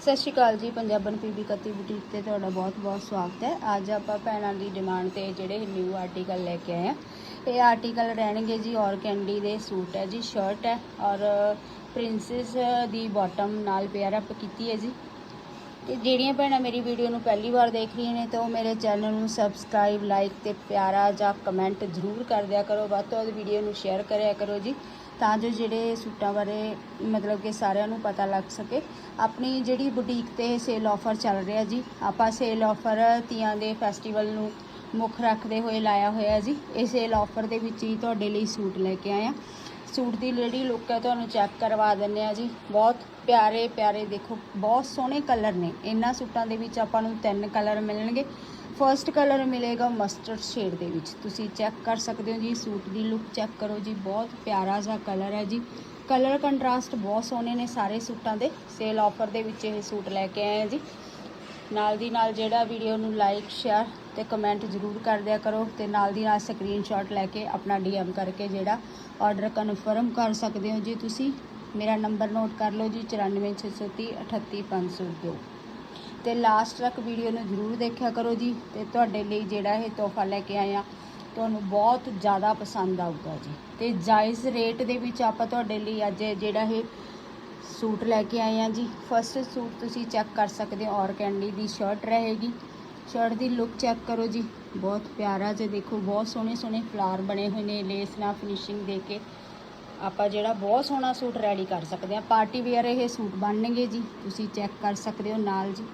ਸਤਿ ਸ਼੍ਰੀ ਅਕਾਲ ਜੀ ਪੰਜਾਬਨ PB ਕੱਤੀ boutique ਤੇ ਤੁਹਾਡਾ ਬਹੁਤ-ਬਹੁਤ ਸਵਾਗਤ ਹੈ। ਅੱਜ ਆਪਾਂ ਭੈਣਾਂ ਦੀ ਡਿਮਾਂਡ ਤੇ ਜਿਹੜੇ ਨਿਊ ਆਰਟੀਕਲ ਲੈ ਕੇ ਆਏ ਆ ਇਹ ਆਰਟੀਕਲ ਰਹਿਣਗੇ ਜੀ ਔਰ ਕੈਂਡੀ ਦੇ ਸੂਟ ਹੈ ਜੀ ਸ਼ਰਟ ਹੈ ਔਰ ਪ੍ਰਿੰਸੈਸ ਦੀ ਬਾਟਮ ਨਾਲ ਪੇਅਰ ਅਪ ਕੀਤੀ ਹੈ ਜੀ। ਤੇ ਜਿਹੜੀਆਂ ਭੈਣਾਂ ਮੇਰੀ ਵੀਡੀਓ ਨੂੰ ਪਹਿਲੀ ਵਾਰ ਦੇਖ ਰਹੀਆਂ ਨੇ, ਤਾਂ ਉਹ ਮੇਰੇ ਚੈਨਲ ਨੂੰ ਸਬਸਕ੍ਰਾਈਬ ਲਾਈਕ ਤੇ ਪਿਆਰਾ ਜਾਂ ਕਮੈਂਟ ਜ਼ਰੂਰ ਕਰ ਦਿਆ ਕਰੋ। ਵੱਧ ਤੋਂ ਵੱਧ ਵੀਡੀਓ ਨੂੰ ਸ਼ੇਅਰ ਕਰਿਆ ਕਰੋ ਜੀ। ਤਾਂ ਜੋ ਜਿਹੜੇ ਸੂਟਾਂ ਬਾਰੇ ਮਤਲਬ ਕਿ ਸਾਰਿਆਂ ਨੂੰ ਪਤਾ ਲੱਗ ਸਕੇ। ਆਪਣੀ ਜਿਹੜੀ ਬੁਟੀਕ ਤੇ ਸੇਲ ਆਫਰ ਚੱਲ ਰਿਹਾ ਜੀ, ਆਪਾਂ ਸੇਲ ਆਫਰ ਤੀਆਂ ਦੇ ਫੈਸਟੀਵਲ ਨੂੰ ਮੁੱਖ ਰੱਖਦੇ ਹੋਏ ਲਾਇਆ ਹੋਇਆ ਜੀ। ਇਹ ਸੇਲ ਆਫਰ ਦੇ ਵਿੱਚ ਹੀ ਤੁਹਾਡੇ ਲਈ ਸੂਟ ਲੈ ਕੇ ਆਏ ਆ ਸੂਟ ਦੀ ਜਿਹੜੀ ਲੁੱਕ ਹੈ ਤੁਹਾਨੂੰ ਚੈੱਕ ਕਰਵਾ ਦਿੰਨੇ ਆ ਜੀ। ਬਹੁਤ ਪਿਆਰੇ ਪਿਆਰੇ ਦੇਖੋ, ਬਹੁਤ ਸੋਹਣੇ ਕਲਰ ਨੇ। ਇਹਨਾਂ ਸੂਟਾਂ ਦੇ ਵਿੱਚ ਆਪਾਂ ਨੂੰ ਤਿੰਨ ਕਲਰ ਮਿਲਣਗੇ। ਫਰਸਟ ਕਲਰ ਮਿਲੇਗਾ ਮਸਟਰਡ ਸ਼ੇਡ ਦੇ ਵਿੱਚ। ਤੁਸੀਂ ਚੈੱਕ ਕਰ ਸਕਦੇ ਹੋ ਜੀ, ਸੂਟ ਦੀ ਲੁੱਕ ਚੈੱਕ ਕਰੋ ਜੀ, ਬਹੁਤ ਪਿਆਰਾ ਜਿਹਾ ਕਲਰ ਹੈ ਜੀ। ਕਲਰ ਕੰਟਰਾਸਟ ਬਹੁਤ ਸੋਹਣੇ ਨੇ ਸਾਰੇ ਸੂਟਾਂ ਦੇ। ਸੇਲ ਆਫਰ ਦੇ ਵਿੱਚ ਇਹ ਸੂਟ ਲੈ ਕੇ ਆਏ ਆ ਜੀ। ਨਾਲ ਦੀ ਨਾਲ ਜਿਹੜਾ ਵੀਡੀਓ ਨੂੰ ਲਾਈਕ ਸ਼ੇਅਰ ਤੇ ਕਮੈਂਟ ਜ਼ਰੂਰ ਕਰ ਦਿਆ ਕਰੋ ਤੇ ਨਾਲ ਦੀ ਨਾਲ ਸਕਰੀਨਸ਼ਾਟ ਲੈ ਕੇ ਆਪਣਾ ਡੀਐਮ ਕਰਕੇ ਜਿਹੜਾ ਆਰਡਰ ਕਨਫਰਮ ਕਰ ਸਕਦੇ ਹੋ ਜੀ ਤੁਸੀਂ। ਮੇਰਾ ਨੰਬਰ ਨੋਟ ਕਰ ਲਓ ਜੀ 94630 38502 ਤੇ ਲਾਸਟ ਤੱਕ ਵੀਡੀਓ ਨੂੰ ਜ਼ਰੂਰ ਦੇਖਿਆ ਕਰੋ ਜੀ ਤੇ ਤੁਹਾਡੇ ਲਈ ਜਿਹੜਾ ਇਹ ਤੋਹਫਾ ਲੈ ਕੇ ਆਇਆ ਤੁਹਾਨੂੰ ਬਹੁਤ ਜ਼ਿਆਦਾ ਪਸੰਦ ਆਊਗਾ ਜੀ। ਤੇ ਜਾਇਜ਼ ਰੇਟ ਦੇ ਵਿੱਚ ਆਪਾਂ ਤੁਹਾਡੇ ਲਈ ਅੱਜ ਜਿਹੜਾ ਇਹ ਸੂਟ ਲੈ ਕੇ ਆਏ ਆ ਜੀ। ਫਸਟ ਸੂਟ ਤੁਸੀਂ ਚੈੱਕ ਕਰ ਸਕਦੇ ਹੋ, ਔਰ ਕੈਂਡੀ ਦੀ ਸ਼ਰਟ ਰਹੇਗੀ। ਸ਼ਰਟ ਦੀ ਲੁੱਕ ਚੈੱਕ ਕਰੋ ਜੀ। ਬਹੁਤ ਪਿਆਰਾ ਜੇ ਦੇਖੋ, ਬਹੁਤ ਸੋਹਣੇ ਸੋਹਣੇ ਫਲਾਰ ਬਣੇ ਹੋਏ ਨੇ ਲੇਸ ਨਾਲ ਫਿਨਿਸ਼ਿੰਗ ਦੇ ਕੇ। ਆਪਾਂ ਜਿਹੜਾ ਬਹੁਤ ਸੋਹਣਾ ਸੂਟ ਰੈਡੀ ਕਰ ਸਕਦੇ ਆ ਪਾਰਟੀ ਵੇਅਰ ਇਹ ਸੂਟ ਬਣਨਗੇ ਜੀ, ਤੁਸੀਂ ਚੈੱਕ ਕਰ ਸਕਦੇ ਹੋ ਨਾਲ ਜੀ।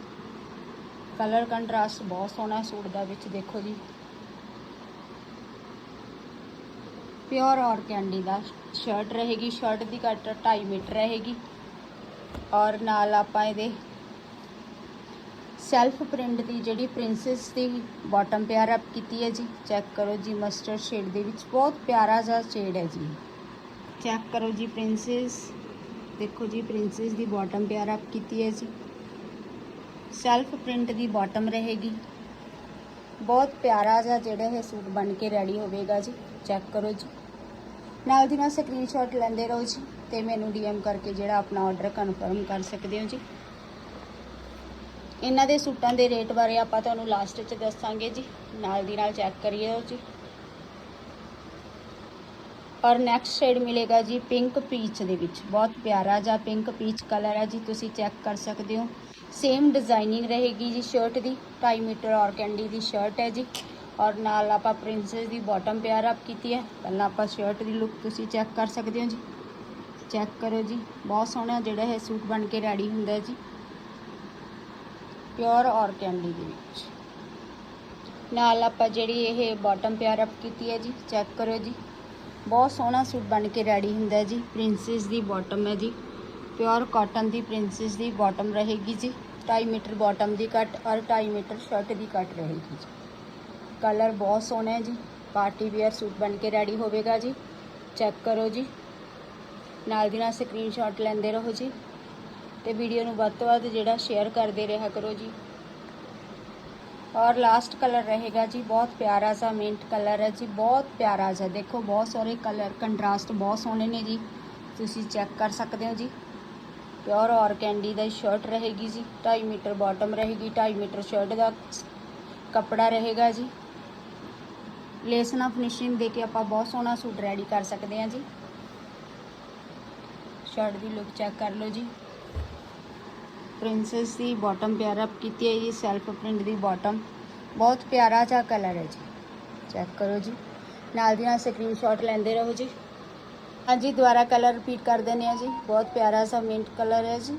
ਕਲਰ ਕੰਟਰਾਸਟ ਬਹੁਤ ਸੋਹਣਾ ਸੂਟ ਦਾ ਵਿੱਚ, ਦੇਖੋ ਜੀ। ਪਿਓਰ ਔਰ ਕੈਂਡੀ ਦਾ ਸ਼ਰਟ ਰਹੇਗੀ ਸ਼ਰਟ ਦੀ ਕੱਟ 2.5 ਮੀਟਰ ਰਹੇਗੀ। ਔਰ ਨਾਲ ਆਪਾਂ ਇਹਦੇ ਸੈਲਫ ਪ੍ਰਿੰਟ ਦੀ ਜਿਹੜੀ ਪ੍ਰਿੰਸੈਸ ਦੀ ਬਾਟਮ ਪਿਆਰ ਅਪ ਕੀਤੀ ਹੈ ਜੀ ਚੈੱਕ ਕਰੋ ਜੀ ਮਸਟਰਡ ਸ਼ੇਡ ਦੇ ਵਿੱਚ ਬਹੁਤ ਪਿਆਰਾ ਜਿਹਾ ਸ਼ੇਡ ਹੈ ਜੀ। ਚੈੱਕ ਕਰੋ ਜੀ ਪ੍ਰਿੰਸੈਸ ਦੇਖੋ ਜੀ ਪ੍ਰਿੰਸੈਸ ਦੀ ਬਾਟਮ ਪਿਆਰ ਅਪ ਕੀਤੀ ਹੈ ਜੀ। ਸੈਲਫ ਪ੍ਰਿੰਟ ਦੀ ਬਾਟਮ ਰਹੇਗੀ। ਬਹੁਤ ਪਿਆਰਾ ਜਿਹਾ ਜਿਹੜਾ ਇਹ ਸੂਟ ਬਣ ਕੇ ਰੈਡੀ ਹੋਵੇਗਾ ਜੀ। ਚੈੱਕ ਕਰੋ ਜੀ। ਨਾਲ ਦੀ ਨਾਲ ਸਕਰੀਨਸ਼ਾਟ ਲੈਂਦੇ ਰਹੋ ਜੀ ਤੇ ਮੈਨੂੰ ਡੀਐਮ ਕਰਕੇ ਜਿਹੜਾ ਆਪਣਾ ਆਰਡਰ ਕਨਫਰਮ ਕਰ ਸਕਦੇ ਹੋ ਜੀ। ਇਹਨਾਂ ਦੇ ਸੂਟਾਂ ਦੇ ਰੇਟ ਬਾਰੇ ਆਪਾਂ ਤੁਹਾਨੂੰ ਲਾਸਟ 'ਚ ਦੱਸਾਂਗੇ ਜੀ। ਨਾਲ ਦੀ ਨਾਲ ਚੈੱਕ ਕਰੀਓ ਜੀ। ਔਰ ਨੈਕਸਟ ਸ਼ੇਡ ਮਿਲੇਗਾ ਜੀ ਪਿੰਕ ਪੀਚ ਦੇ ਵਿੱਚ। ਬਹੁਤ ਪਿਆਰਾ ਜਿਹਾ ਪਿੰਕ ਪੀਚ ਕਲਰ ਹੈ ਜੀ, ਤੁਸੀਂ ਚੈੱਕ ਕਰ ਸਕਦੇ ਹੋ। ਸੇਮ ਡਿਜ਼ਾਈਨਿੰਗ ਰਹੇਗੀ ਜੀ ਸ਼ਰਟ ਦੀ 2.5 ਮੀਟਰ ਔਰ ਕੈਂਡੀ ਦੀ ਸ਼ਰਟ ਹੈ ਜੀ। ਔਰ ਨਾਲ ਆਪਾਂ ਪ੍ਰਿੰਸੈਸ ਦੀ ਬਾਟਮ ਪਿਆਰ ਅਪ ਕੀਤੀ ਹੈ। ਪਹਿਲਾਂ ਆਪਾਂ ਸ਼ਰਟ ਦੀ ਲੁੱਕ ਤੁਸੀਂ ਚੈੱਕ ਕਰ ਸਕਦੇ ਹੋ ਜੀ। ਚੈੱਕ ਕਰੋ ਜੀ, ਬਹੁਤ ਸੋਹਣਾ ਜਿਹੜਾ ਇਹ ਸੂਟ ਬਣ ਕੇ ਰੈਡੀ ਹੁੰਦਾ ਜੀ। ਪਿਓਰ ਔਰ ਕੈਂਡੀ ਦੇ ਵਿੱਚ। ਨਾਲ ਆਪਾਂ ਜਿਹੜੀ ਇਹ ਬਾਟਮ ਪਿਆਰ ਅਪ ਕੀਤੀ ਹੈ ਜੀ ਚੈੱਕ ਕਰੋ ਜੀ। ਬਹੁਤ ਸੋਹਣਾ ਸੂਟ ਬਣ ਕੇ ਰੈਡੀ ਹੁੰਦਾ ਜੀ। ਪ੍ਰਿੰਸੈਸ ਦੀ ਬਾਟਮ ਹੈ ਜੀ। ਪਿਓਰ ਕਾਟਨ ਦੀ ਪ੍ਰਿੰਸੈਸ ਦੀ ਬਾਟਮ ਰਹੇਗੀ ਜੀ। 2.5 ਮੀਟਰ ਬਾਟਮ ਦੀ ਕੱਟ ਔਰ 2.5 ਮੀਟਰ ਸ਼ਰਟ ਦੀ ਕੱਟ ਰਹੇਗੀ ਜੀ। ਕਲਰ ਬਹੁਤ ਸੋਹਣਾ ਹੈ ਜੀ। ਪਾਰਟੀ ਵੇਅਰ ਸੂਟ ਬਣ ਕੇ ਰੈਡੀ ਹੋਵੇਗਾ ਜੀ। ਚੈੱਕ ਕਰੋ ਜੀ। ਨਾਲ ਦੀ ਨਾਲ ਸਕਰੀਨਸ਼ਾਟ ਲੈਂਦੇ ਰਹੋ ਜੀ। ਤੇ ਵੀਡੀਓ ਨੂੰ ਵੱਧ ਤੋਂ ਵੱਧ ਜਿਹੜਾ ਸ਼ੇਅਰ ਕਰਦੇ ਰਿਹਾ ਕਰੋ ਜੀ। ਔਰ ਲਾਸਟ ਕਲਰ ਰਹੇਗਾ ਜੀ, ਬਹੁਤ ਪਿਆਰਾ ਸਾ ਮਿੰਟ ਕਲਰ ਹੈ ਜੀ, ਬਹੁਤ ਪਿਆਰਾ ਜਿਹਾ, ਦੇਖੋ ਬਹੁਤ ਸਾਰੇ ਕਲਰ ਕੰਟਰਾਸਟ ਬਹੁਤ ਸੋਹਣੇ ਨੇ ਜੀ, ਤੁਸੀਂ ਚੈੱਕ ਕਰ ਸਕਦੇ ਹੋ ਜੀ। ਪਿਓਰ ਔਰ ਕੈਂਡੀ ਦਾ ਸ਼ਰਟ ਰਹੇਗੀ ਜੀ 2.5 ਮੀਟਰ ਬਾਟਮ ਰਹੇਗੀ 2.5 ਮੀਟਰ ਸ਼ਰਟ ਦਾ ਕੱਪੜਾ ਰਹੇਗਾ ਜੀ। ਲੇਸ ਨਾਲ ਫਿਨਿਸ਼ਿੰਗ ਦੇ ਕੇ ਆਪਾਂ ਬਹੁਤ ਸੋਹਣਾ ਸੂਟ ਰੈਡੀ ਕਰ ਸਕਦੇ ਹਾਂ ਜੀ। ਸ਼ਰਟ ਦੀ ਲੁੱਕ ਚੈੱਕ ਕਰ ਲਓ ਜੀ। ਪ੍ਰਿੰਸੈਸ ਦੀ ਬਾਟਮ ਪਿਆਰ ਅਪ ਕੀਤੀ ਹੈ ਜੀ ਸੈਲਫ ਪ੍ਰਿੰਟ ਦੀ ਬਾਟਮ ਬਹੁਤ ਪਿਆਰਾ ਜਿਹਾ ਕਲਰ ਹੈ ਜੀ। ਚੈੱਕ ਕਰੋ ਜੀ। ਨਾਲ ਦੀ ਨਾਲ ਸਕਰੀਨਸ਼ਾਟ ਲੈਂਦੇ ਰਹੋ ਜੀ। ਹਾਂਜੀ, ਦੁਬਾਰਾ ਕਲਰ ਰਿਪੀਟ ਕਰ ਦਿੰਦੇ ਆ ਜੀ। ਬਹੁਤ ਪਿਆਰਾ ਸਾ ਮਿੰਟ ਕਲਰ ਹੈ ਜੀ।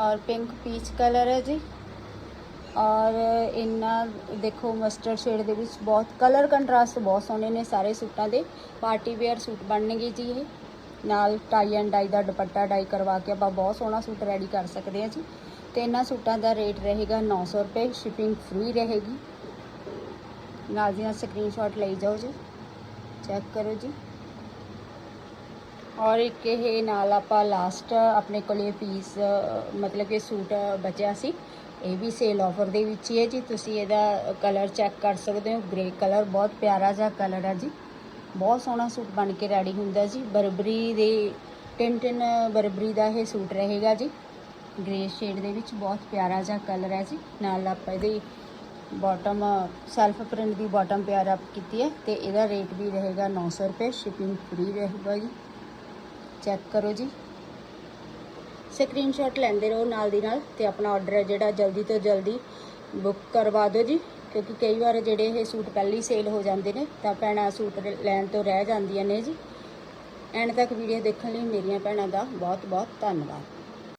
ਔਰ ਪਿੰਕ ਪੀਚ ਕਲਰ ਹੈ ਜੀ। ਔਰ ਇਹਨਾਂ ਦੇਖੋ ਮਸਟਰਡ ਸ਼ੇਡ ਦੇ ਵਿੱਚ ਬਹੁਤ ਕਲਰ ਕੰਟਰਾਸਟ ਬਹੁਤ ਸੋਹਣੇ ਨੇ ਸਾਰੇ ਸੂਟਾਂ ਦੇ। ਪਾਰਟੀ ਵੇਅਰ ਸੂਟ ਬਣਨਗੇ ਜੀ ਇਹ। ਨਾਲ ਟਾਈ ਐਂਡ ਡਾਈ ਦਾ ਦੁਪੱਟਾ ਡਾਈ ਕਰਵਾ ਕੇ ਆਪਾਂ ਬਹੁਤ ਸੋਹਣਾ ਸੂਟ ਰੈਡੀ ਕਰ ਸਕਦੇ ਹਾਂ ਜੀ। ਤੇ ਇਹਨਾਂ ਸੂਟਾਂ ਦਾ ਰੇਟ ਰਹੇਗਾ 900 ਰੁਪਏ ਸ਼ਿਪਿੰਗ ਫ੍ਰੀ ਰਹੇਗੀ। ਨਾਲ ਦੀ ਨਾਲ ਸਕਰੀਨਸ਼ਾਟ ਲਈ ਜਾਓ ਜੀ ਚੈੱਕ ਕਰੋ ਜੀ। ਔਰ ਇੱਕ ਇਹ ਨਾਲ ਆਪਾਂ ਲਾਸਟ ਆਪਣੇ ਕੋਲੇ ਪੀਸ ਮਤਲਬ ਕਿ ਸੂਟ ਬਚਿਆ ਸੀ, ਇਹ ਵੀ ਸੇਲ ਆਫਰ ਦੇ ਵਿੱਚ ਹੀ ਹੈ ਜੀ। ਤੁਸੀਂ ਇਹਦਾ ਕਲਰ ਚੈੱਕ ਕਰ ਸਕਦੇ ਹੋ ਗ੍ਰੇ ਕਲਰ ਬਹੁਤ ਪਿਆਰਾ ਜਿਹਾ ਕਲਰ ਹੈ ਜੀ। ਬਹੁਤ ਸੋਹਣਾ ਸੂਟ ਬਣ ਕੇ ਰੈਡੀ ਹੁੰਦਾ ਜੀ। ਬਰਬਰੀ ਦੇ ਤਿੰਨ ਤਿੰਨ ਬਰਬਰੀ ਦਾ ਇਹ ਸੂਟ ਰਹੇਗਾ ਜੀ। ਗ੍ਰੇ ਸ਼ੇਡ ਦੇ ਵਿੱਚ ਬਹੁਤ ਪਿਆਰਾ ਜਿਹਾ ਕਲਰ ਹੈ ਜੀ। ਨਾਲ ਆਪਾਂ ਇਹਦੀ ਬਾਟਮ ਸੈਲਫ ਪ੍ਰਿੰਟ ਦੀ ਬਾਟਮ ਪਿਆਰ ਆਪ ਕੀਤੀ ਹੈ ਤੇ ਇਹਦਾ ਰੇਟ ਵੀ ਰਹੇਗਾ 900 ਰੁਪਏ। ਸ਼ਿਪਿੰਗ ਫ੍ਰੀ ਰਹੇਗਾ ਜੀ। ਚੈੱਕ ਕਰੋ ਜੀ। ਸਕਰੀਨਸ਼ਾਟ ਲੈਂਦੇ ਰਹੋ ਨਾਲ ਦੀ ਨਾਲ ਤੇ ਆਪਣਾ ਆਰਡਰ ਹੈ ਜਿਹੜਾ ਜਲਦੀ ਤੋਂ ਜਲਦੀ ਬੁੱਕ ਕਰਵਾ ਦਿਓ ਜੀ। ਕਿਉਂਕਿ ਕਈ ਵਾਰ ਜਿਹੜੇ ਇਹ ਸੂਟ ਪਹਿਲੀ ਸੇਲ ਹੋ ਜਾਂਦੇ ਨੇ, ਤਾਂ ਭੈਣਾਂ ਸੂਟ ਲੈਣ ਤੋਂ ਰਹਿ ਜਾਂਦੀਆਂ ਨੇ ਜੀ। ਐਂਡ ਤੱਕ ਵੀਡੀਓ ਦੇਖਣ ਲਈ ਮੇਰੀਆਂ ਭੈਣਾਂ ਦਾ ਬਹੁਤ ਬਹੁਤ ਧੰਨਵਾਦ।